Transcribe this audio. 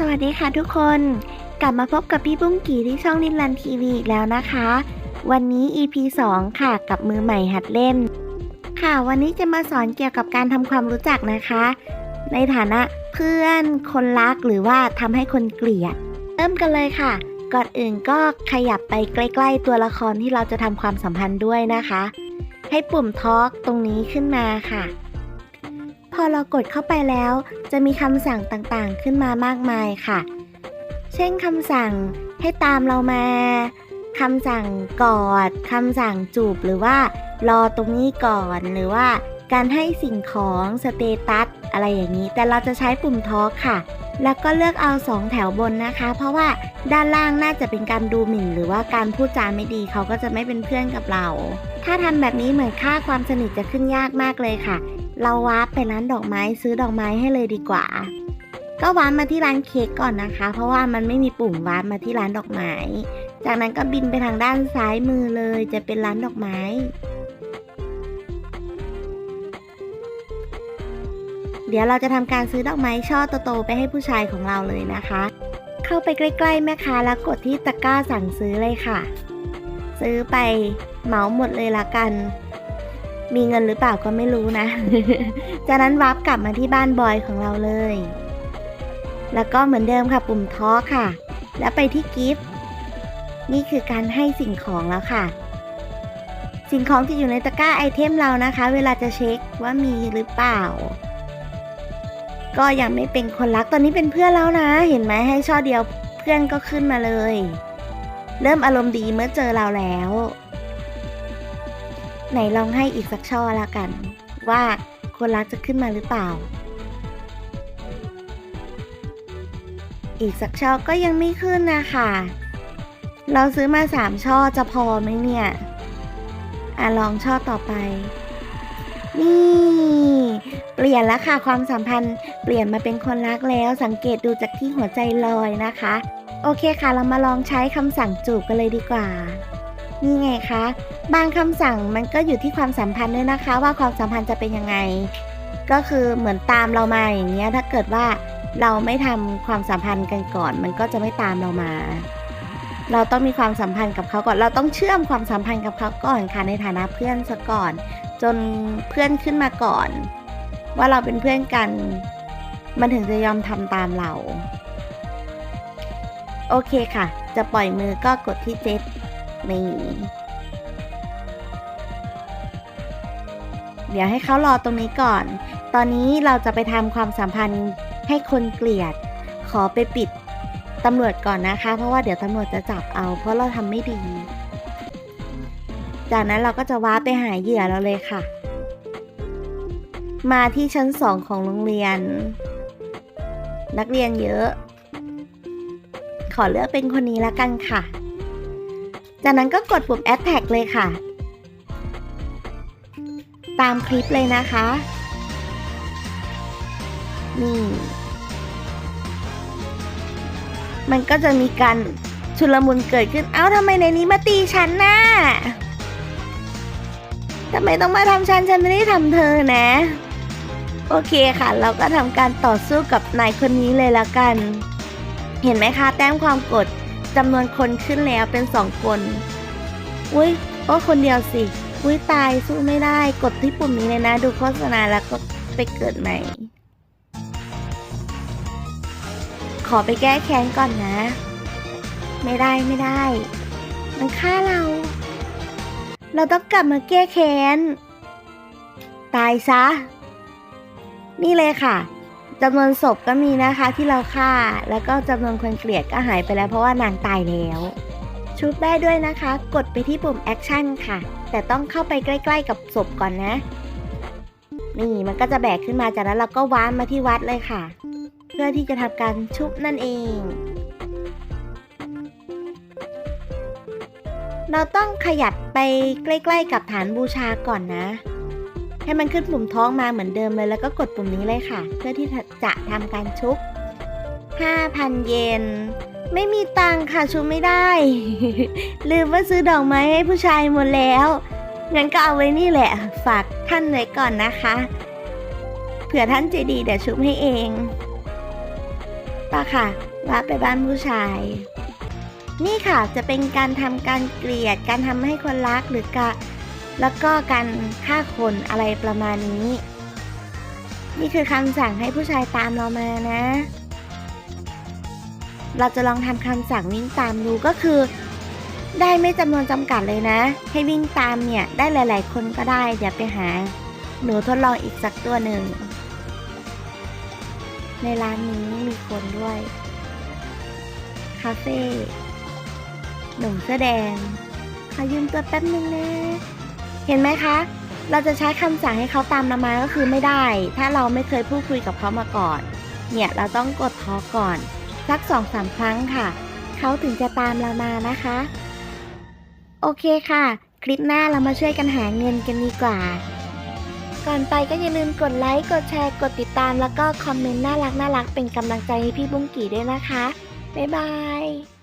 สวัสดีค่ะทุกคน กลับมาพบกับพี่บุ้งกี่ที่ช่องลินลันทีวีอีกแล้วนะคะ วันนี้ EP 2 ค่ะ กับมือใหม่หัดเล่น ค่ะ วันนี้จะมาสอนเกี่ยวกับการทำความรู้จักนะคะ ในฐานะเพื่อนคนรักหรือว่าทำให้คนเกลียด เริ่มกันเลยค่ะ ก่อนอื่นก็ขยับไปใกล้ๆ ตัวละครที่เราจะทำความสัมพันธ์ด้วยนะคะ ให้ปุ่มทอล์กตรงนี้ขึ้นมาค่ะ อเรากดเข้าไปแล้ว จะมีคำสั่งต่างๆขึ้นมามากมายค่ะ เช่นคำสั่งให้ตามเรามาคำสั่งกอดคำสั่งจูบหรือว่ารอตรงนี้ก่อนหรือว่าการให้สิ่งของสเตตัสอะไรอย่างนี้ แต่เราจะใช้ปุ่มทอล์กค่ะ แล้วก็เลือกเอาสองแถวบนนะคะ เพราะว่าด้านล่างน่าจะเป็นการดูหมิ่น หรือว่าการพูดจาไม่ดีเขาก็จะไม่เป็นเพื่อนกับเรา ถ้าทำแบบนี้เหมือนค่าความสนิทจะขึ้นยากมากเลยค่ะ เราวาร์ปไปร้านดอกไม้ซื้อดอกไม้ให้เลยดีกว่า ก็วาร์ปมาที่ร้านเค้กก่อนนะคะ เพราะว่ามันไม่มีปุ่มวาร์ปมาที่ร้านดอกไม้ จากนั้นก็บินไปทางด้านซ้ายมือเลย จะเป็นร้านดอกไม้เดี๋ยวเราจะทำการซื้อดอกไม้ช่อโตๆไปให้ผู้ชายของเราเลยนะคะ เข้าไปใกล้ๆแม่ค้าแล้วกดที่ตะกร้าสั่งซื้อเลยค่ะ ซื้อไปเหมาหมดเลยละกัน มีเงินหรือเปล่าก็ไม่รู้นะ จากนั้นวาร์ปกลับมาที่บ้านบอยของเราเลย แล้วก็เหมือนเดิมค่ะปุ่มท้อค่ะ แล้วไปที่กิฟต์นี่คือการให้สิ่งของแล้วค่ะ สิ่งของจะอยู่ในตะกร้าไอเทมเรานะคะ เวลาจะเช็คว่ามีหรือเปล่า ก็ยังไม่เป็นคนรักตอนนี้เป็นเพื่อนแล้วนะ เห็นไหมให้ช่อเดียวเพื่อนก็ขึ้นมาเลย เริ่มอารมณ์ดีเมื่อเจอเราแล้ว ไหนลองให้อีกสักช่อละกัน ว่าคนรักจะขึ้นมาหรือเปล่า อีกสักช่อก็ยังไม่ขึ้นนะคะ เราซื้อมาสามช่อจะพอไหมเนี่ย อะลองช่อต่อไป นี่ เปลี่ยนแล้วค่ะความสัมพันธ์เปลี่ยนมาเป็นคนรักแล้วสังเกตดูจากที่หัวใจลอยนะคะ โอเคค่ะเรามาลองใช้คำสั่งจูบกันเลยดีกว่า นี่ไงคะ บางคำสั่งมันก็อยู่ที่ความสัมพันธ์ด้วยนะคะ ว่าความสัมพันธ์จะเป็นยังไง ก็คือเหมือนตามเรามาอย่างเงี้ยถ้าเกิดว่าเราไม่ทำความสัมพันธ์กันก่อน มันก็จะไม่ตามเรามา เราต้องมีความสัมพันธ์กับเขาก่อน เราต้องเชื่อมความสัมพันธ์กับเขาก่อนค่ะในฐานะเพื่อนซะก่อน จนเพื่อนขึ้นมาก่อน ว่าเราเป็นเพื่อนกัน มันถึงจะยอมทำตามเรา โอเคค่ะ จะปล่อยมือก็กดที่เจ็ด นี่ เดี๋ยวให้เขารอตรงนี้ก่อน ตอนนี้เราจะไปทำความสัมพันธ์ให้คนเกลียด ขอไปปิดตำรวจก่อนนะคะ เพราะว่าเดี๋ยวตำรวจจะจับเอา เพราะเราทำไม่ดี จากนั้นเราก็จะว้าไปหาเหยื่อเราเลยค่ะ มาที่ชั้นสองของโรงเรียน นักเรียนเยอะ ขอเลือกเป็นคนนี้ละกันค่ะ จากนั้นก็กดปุ่ม Add Tag เลยค่ะ ตามคลิปเลยนะคะ นี่ มันก็จะมีการชุลมุนเกิดขึ้น เอ้าทำไมในนี้มาตีฉันน่ะทำไมต้องมาทำฉัน ฉันไม่ได้ทำเธอนะ โอเคค่ะ เราก็ทำการต่อสู้กับนายคนนี้เลยละกัน เห็นไหมคะ แต้มความกด จำนวนคนขึ้นแล้วเป็นสองคน อุ้ยก็คนเดียวสิ อุ้ยตายสู้ไม่ได้ กดที่ปุ่มนี้เลยนะ ดูโฆษณาแล้วก็ไปเกิดใหม่ ขอไปแก้แค้นก่อนนะ ไม่ได้ไม่ได้ มันฆ่าเรา เราต้องกลับมาแก้แค้น ตายซะ นี่เลยค่ะ จำนวนศพก็มีนะคะที่เราฆ่า แล้วก็จำนวนคนเกลียดก็หายไปแล้วเพราะว่านางตายแล้ว ชุบได้ด้วยนะคะ กดไปที่ปุ่มแอคชั่นค่ะ แต่ต้องเข้าไปใกล้ ๆ กับศพก่อนนะ นี่มันก็จะแบกขึ้นมาจากนั้นเราก็ว้านมาที่วัดเลยค่ะ เพื่อที่จะทำการชุบนั่นเอง เราต้องขยับไปใกล้ ๆ กับฐานบูชาก่อนนะ ให้มันขึ้นปุ่มท้องมาเหมือนเดิมเลยแล้วก็กดปุ่มนี้เลยค่ะ เพื่อที่จะทำการชุบ 5,000 เยน ไม่มีตังค่ะชุบไม่ได้ ลืมว่าซื้อดอกไม้ให้ผู้ชายหมดแล้ว งั้นก็เอาไว้นี่แหละ ฝากท่านไว้ก่อนนะคะ เผื่อท่านใจดีเดี๋ยวชุบให้เองป่ะค่ะว่าไปบ้านผู้ชายนี่ค่ะจะเป็นการทำการเกลียดการทำให้คนรักหรือกะ แล้วก็การฆ่าคนอะไรประมาณนี้ นี่คือคำสั่งให้ผู้ชายตามเรามานะ เราจะลองทำคำสั่งวิ่งตามดูก็คือ ได้ไม่จำนวนจำกัดเลยนะ ให้วิ่งตามเนี่ยได้หลาย ๆ คนก็ได้เดี๋ยวไปหา หนูทดลองอีกสักตัวหนึ่ง ในร้านนี้มีคนด้วย คาเฟ่หนุ่มเสื้อแดงขอยืมตัวแป๊บนึงนะ เห็นไหมคะ เราจะใช้คำสั่งให้เขาตามเรามาก็คือไม่ได้ ถ้าเราไม่เคยพูดคุยกับเขามาก่อน เนี่ยเราต้องกดทอก่อน สักสองสามครั้งค่ะ เขาถึงจะตามเรามานะคะ โอเคค่ะ คลิปหน้าเรามาช่วยกันหาเงินกันดีกว่า ก่อนไปก็อย่าลืมกดไลค์ กดแชร์ กดติดตาม แล้วก็คอมเมนต์น่ารักน่ารักเป็นกำลังใจให้พี่บุ้งกี่ด้วยนะคะ บ๊ายบาย